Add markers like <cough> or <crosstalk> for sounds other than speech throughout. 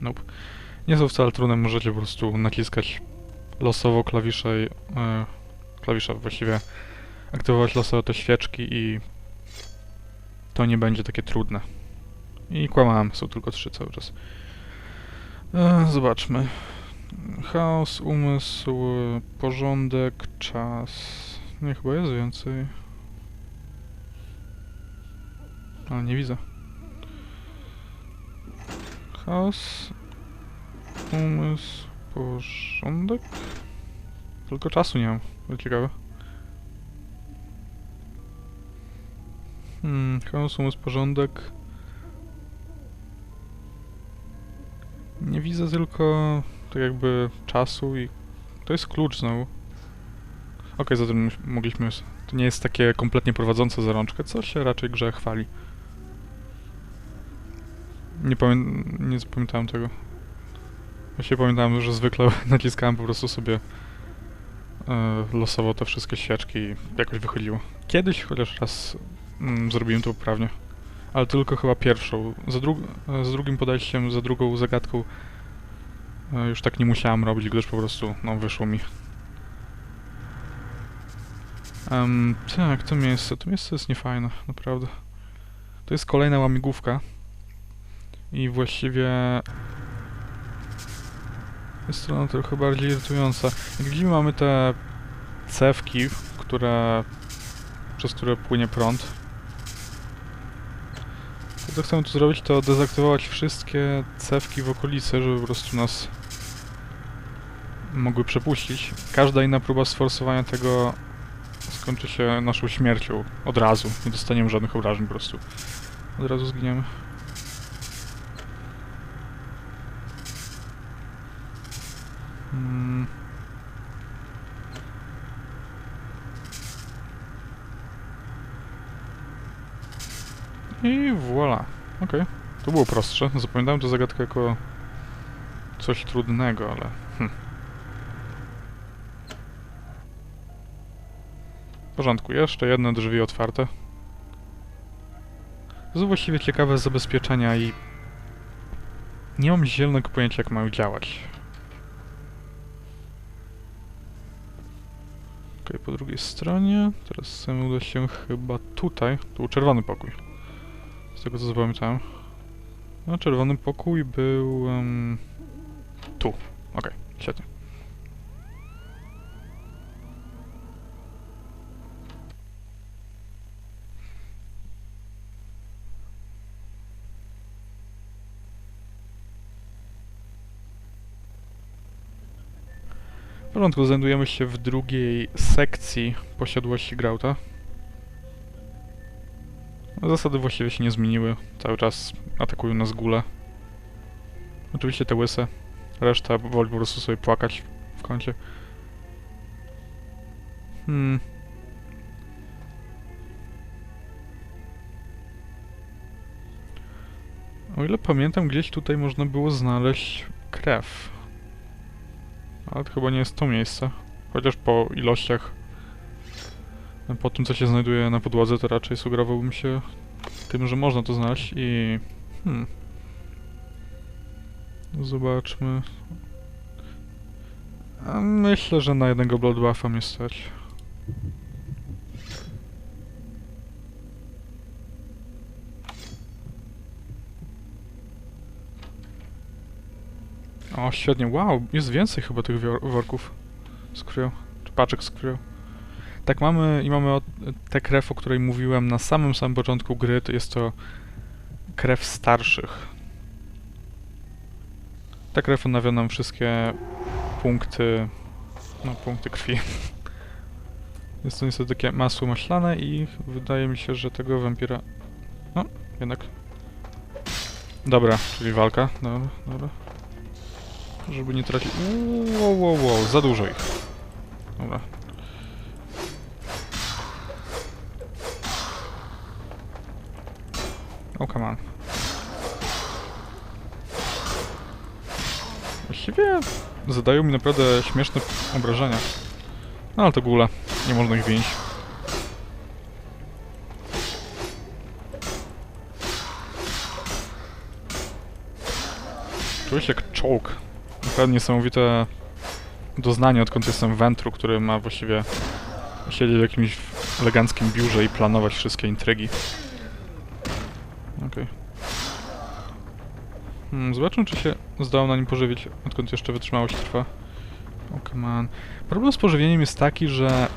Nope. Nie są wcale trudne, możecie po prostu naciskać losowo klawisze, i, e, klawisze właściwie aktywować losowo te świeczki i to nie będzie takie trudne. I kłamałem, są tylko trzy cały czas. E, zobaczmy. Chaos, umysł, porządek, czas. Nie, chyba jest więcej. Ale nie widzę. Chaos, umysł, porządek. Tylko czasu nie mam. To ciekawe. Hmm, chaos, umysł, porządek. Nie widzę tylko tak jakby czasu i to jest klucz znowu. Okej, zatem mus- mogliśmy... To nie jest takie kompletnie prowadzące za rączkę, co się raczej grze chwali. Nie, pamię nie zapamiętałem tego. Właśnie pamiętałem, że zwykle <laughs> naciskałem po prostu sobie e, losowo te wszystkie świeczki i jakoś wychodziło. Kiedyś chociaż raz mm, zrobiłem to poprawnie. Ale tylko chyba pierwszą. Za, dru e, za drugim podejściem, za drugą zagadką e, już tak nie musiałem robić, gdyż po prostu, no, wyszło mi. Um, tak, to miejsce, to miejsce jest niefajne, naprawdę. To jest kolejna łamigłówka. I właściwie... Jest to trochę bardziej irytująca. Jak widzimy mamy te cewki, które... przez które płynie prąd. Co chcemy tu zrobić, to dezaktywować wszystkie cewki w okolicy, żeby po prostu nas mogły przepuścić. Każda inna próba sforsowania tego skończy się naszą śmiercią od razu. Nie dostaniemy żadnych obrażeń po prostu. Od razu zginiemy. Mm. I voilà. Okej. To było prostsze. Zapamiętałem tę zagadkę jako coś trudnego, ale... Hm. W porządku, jeszcze jedne drzwi otwarte. To są właściwie ciekawe zabezpieczenia i... Nie mam zielonego pojęcia, jak mają działać. Okej, po drugiej stronie. Teraz chcemy udać się chyba tutaj. To był czerwony pokój. Z tego co zapamiętałem. No, czerwony pokój był... em, tu. Okej, świetnie. Porządku, znajdujemy się w drugiej sekcji posiadłości Grauta. No, Zasady właściwie się nie zmieniły. Cały czas atakują nas góle. Oczywiście te łyse. Reszta woli po prostu sobie płakać w kącie. Hmm. O ile pamiętam, gdzieś tutaj można było znaleźć krew. Ale to chyba nie jest to miejsce. Chociaż po ilościach, po tym co się znajduje na podłodze, to raczej sugerowałbym się tym, że można to znaleźć i... Hmm. Zobaczmy. Myślę, że na jednego Bloodbuffa mnie stać. O, świetnie. Wow, jest więcej chyba tych worków z czy paczek z. Tak, mamy i mamy tę krew, o której mówiłem na samym samym początku gry, to jest to krew starszych. Ta krew odnawia nam wszystkie punkty, no punkty krwi. <laughs> Jest to niestety takie masło maślane i wydaje mi się, że tego wampira... No, jednak. Dobra, czyli walka. Dobra, dobra. Żeby nie tracić... Wow, wow, wow, za dużo ich. Dobra. O, come on. Właściwie zadają mi naprawdę śmieszne obrażenia. No ale to góle. Nie można ich winić. Czuję się jak czołg. Naprawdę niesamowite doznanie, odkąd jestem w Wentru, który ma właściwie siedzieć w jakimś eleganckim biurze i planować wszystkie intrygi. Okej. Hmm, zobaczmy, czy się zdało na nim pożywić, odkąd jeszcze wytrzymałość trwa. O, come on. Problem z pożywieniem jest taki, że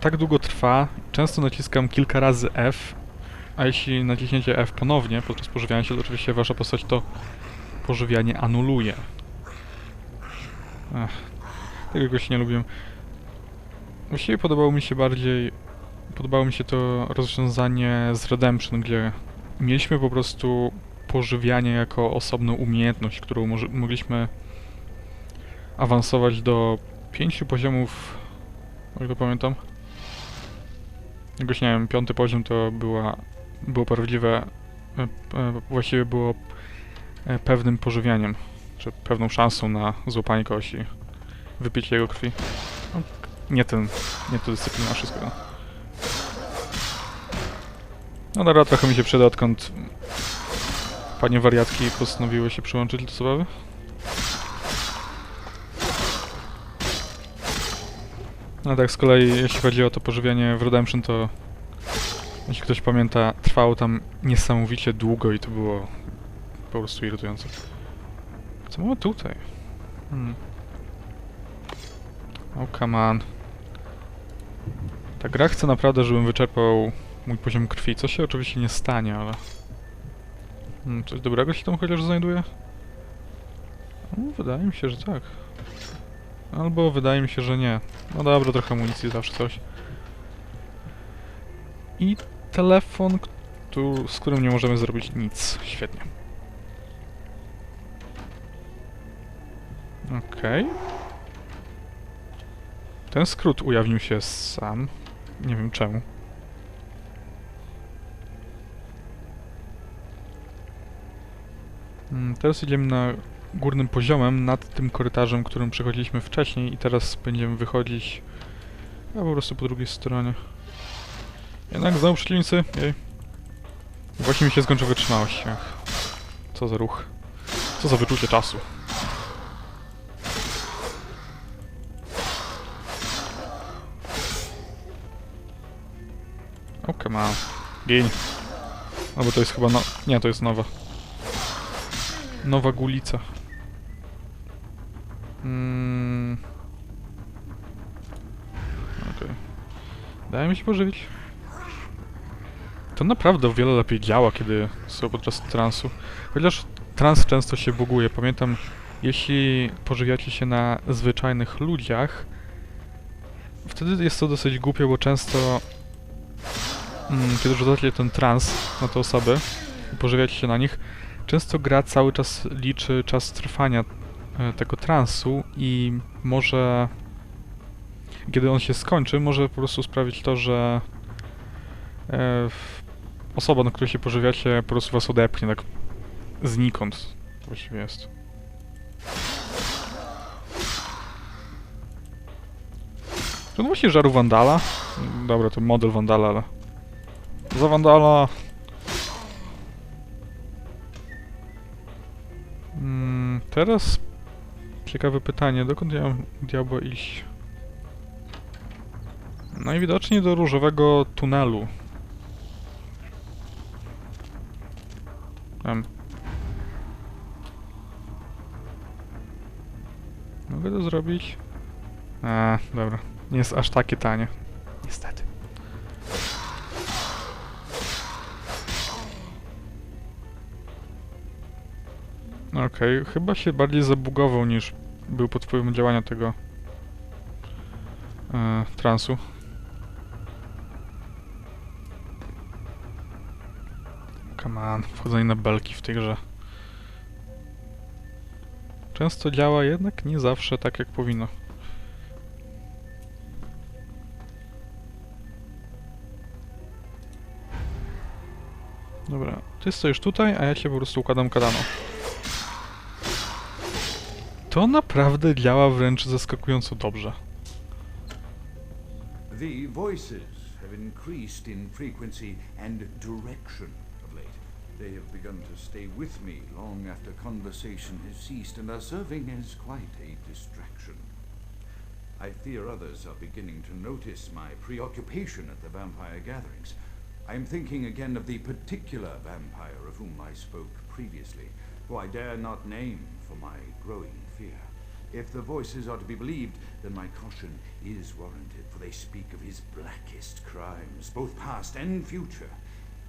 tak długo trwa, często naciskam kilka razy F, a jeśli naciśniecie F ponownie podczas pożywiania się, to oczywiście wasza postać to pożywianie anuluje. Ech, tego jakoś nie lubię. Właściwie podobało mi się bardziej... Podobało mi się to rozwiązanie z Redemption, gdzie mieliśmy po prostu pożywianie jako osobną umiejętność, którą mogliśmy awansować do pięciu poziomów, o ile pamiętam. Jakoś nie wiem, piąty poziom to była, było prawdziwe, e, e, właściwie było pewnym pożywianiem, czy pewną szansą na złapanie kogoś i jego krwi. No, nie ten, nie to dyscyplina wszystkiego. No dobra, trochę mi się przyda, odkąd panie wariatki postanowiły się przyłączyć do zabawy. No tak, z kolei jeśli chodzi o to pożywianie w Redemption, to jeśli ktoś pamięta, trwało tam niesamowicie długo i to było po prostu irytujące. Co mamy tutaj? Hmm. Oh, come on. Ta gra chce naprawdę, żebym wyczerpał mój poziom krwi, co się oczywiście nie stanie, ale... Hmm, coś dobrego się tam chociaż znajduje? No, wydaje mi się, że tak. Albo wydaje mi się, że nie. No dobra, trochę amunicji, zawsze coś. I telefon, któ- z którym nie możemy zrobić nic. Świetnie. Okej. Ten skrót ujawnił się sam. Nie wiem czemu. Mm, Teraz idziemy na górnym poziomem, nad tym korytarzem, którym przechodziliśmy wcześniej i teraz będziemy wychodzić a po prostu po drugiej stronie. Jednak znowu przeciwnicy. Jej. Właśnie mi się skończyła wytrzymałość. Ach. Co za ruch. Co za wyczucie czasu. O, come on. Gin. No bo to jest chyba no... Nie, to jest nowa. Nowa gulica. Mm. Okej. Mi się pożywić. To naprawdę o wiele lepiej działa, kiedy są podczas transu. Chociaż trans często się buguje. Pamiętam, jeśli pożywiacie się na zwyczajnych ludziach, wtedy jest to dosyć głupie, bo często kiedy rzucacie ten trans na te osoby i pożywiacie się na nich, często gra cały czas liczy czas trwania e, tego transu i może kiedy on się skończy, może po prostu sprawić to, że e, osoba, na której się pożywiacie, po prostu was odepchnie tak znikąd. Właściwie jest. Czy on właśnie żaru Wandala? Dobra, to model Wandala, ale... Za Wandala! Mm, teraz ciekawe pytanie, dokąd ja mam diabła iść? Najwidoczniej do różowego tunelu. Em. Mogę to zrobić? A, dobra. Nie jest aż takie tanie. Niestety. Okej, chyba się bardziej zabugował niż był pod wpływem działania tego e, transu. Come on, wchodzenie na belki w tej grze. Często działa, jednak nie zawsze tak jak powinno. Dobra, ty stoisz tutaj, a ja cię po prostu układam kadaną. To naprawdę działa wręcz zaskakująco dobrze. The voices have increased in frequency and direction of late. They have begun to stay with me long after conversation has ceased and are serving as quite a distraction. I fear others are beginning to notice my preoccupation at the vampire gatherings. I am thinking again of the particular vampire of whom I spoke previously, who I dare not name for my growing fear. If the voices are to be believed, then my caution is warranted, for they speak of his blackest crimes, both past and future.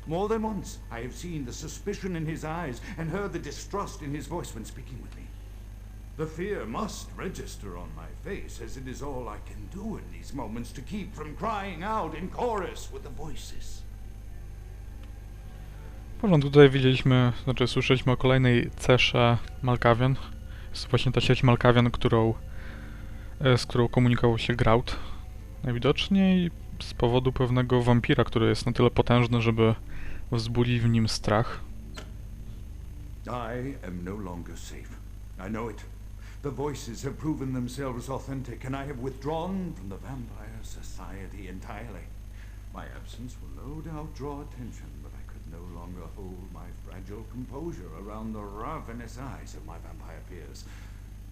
More than once, I have seen the suspicion in his eyes and heard the distrust in his voice when speaking with me. The fear must register on my face, as it is all I can do in these moments to keep from crying out in chorus with the voices. Porządku, tutaj widzieliśmy, znaczy słyszeliśmy o kolejnej cesze Malkawian. Jest właśnie ta sieć Malkawian, którą, e, z którą komunikował się Graut. Najwidoczniej z powodu pewnego wampira, który jest na tyle potężny, żeby wzbudzić w nim strach. I am no longer safe. I know it. The voices have proven themselves authentic, and I have withdrawn from the Vampire Society entirely. My absence will no doubt draw attention, no longer hold my fragile composure around the ravenous eyes of my vampire peers,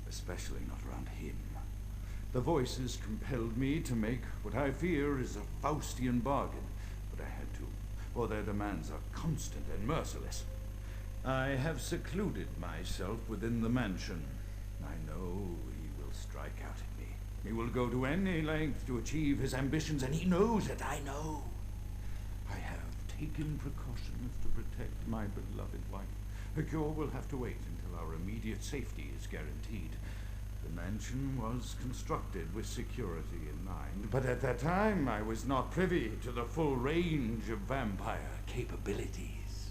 especially not around him. The voices compelled me to make what I fear is a Faustian bargain, but I had to, for their demands are constant and merciless. I have secluded myself within the mansion. I know he will strike out at me. He will go to any length to achieve his ambitions, and he knows it, I know. Taken precautions to protect my beloved wife. A cure will have to wait until our immediate safety is guaranteed. The mansion was constructed with security in mind, but at that time I was not privy to the full range of vampire capabilities.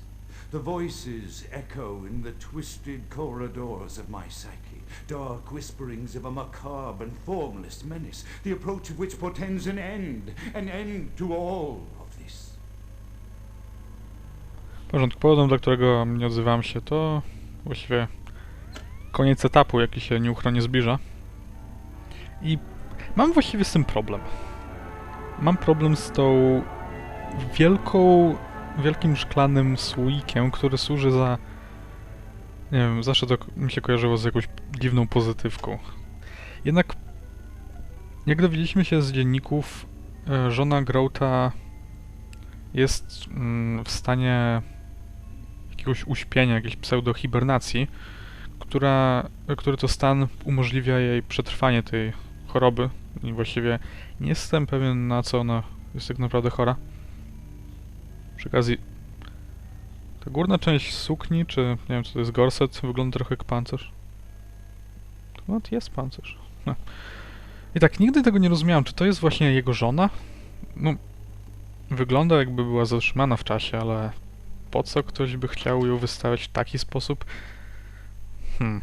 The voices echo in the twisted corridors of my psyche, dark whisperings of a macabre and formless menace, the approach of which portends an end, an end to all porządku, powodem, dla którego nie odzywam się, to właściwie koniec etapu, jaki się nieuchronnie zbliża. I mam właściwie z tym problem. Mam problem z tą wielką, wielkim szklanym słoikiem, który służy za... Nie wiem, zawsze to mi się kojarzyło z jakąś dziwną pozytywką. Jednak, jak dowiedzieliśmy się z dzienników, e, żona Grota jest mm, w stanie jakiegoś uśpienia, jakiejś pseudohibernacji, która, który to stan umożliwia jej przetrwanie tej choroby. I właściwie nie jestem pewien, na co ona jest tak naprawdę chora. Przy okazji, ta górna część sukni, czy nie wiem, co to jest gorset, wygląda trochę jak pancerz. To nawet jest pancerz. No. I tak, nigdy tego nie rozumiałem, czy to jest właśnie jego żona? No, wygląda jakby była zatrzymana w czasie, ale po co ktoś by chciał ją wystawiać w taki sposób? Hmm.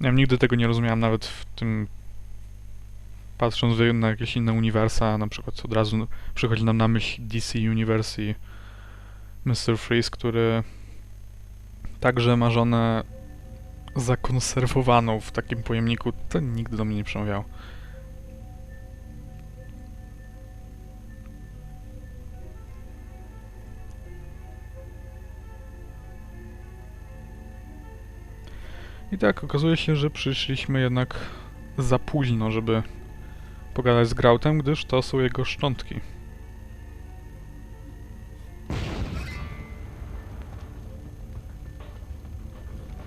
Wiem, nigdy tego nie rozumiałem, nawet w tym patrząc na jakieś inne uniwersa, na przykład od razu przychodzi nam na myśl DC Universe i Mr. Freeze, który także ma żonę zakonserwowaną w takim pojemniku, to nigdy do mnie nie przemawiało. I tak, okazuje się, że przyszliśmy jednak za późno, żeby pogadać z Grautem, gdyż to są jego szczątki.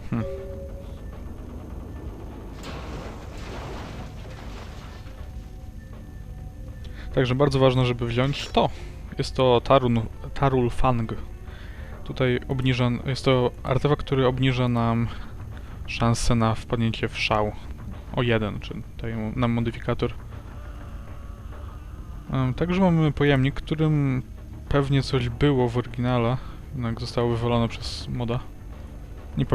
Hm. Także bardzo ważne, żeby wziąć to. Jest to Tarun, Tarul Fang. Tutaj obniża, jest to artefakt, który obniża nam szansę na wpadnięcie w szał o jeden, czy daje nam modyfikator. Także mamy pojemnik, którym pewnie coś było w oryginale, jednak zostało wywalone przez moda. Nie pamiętam.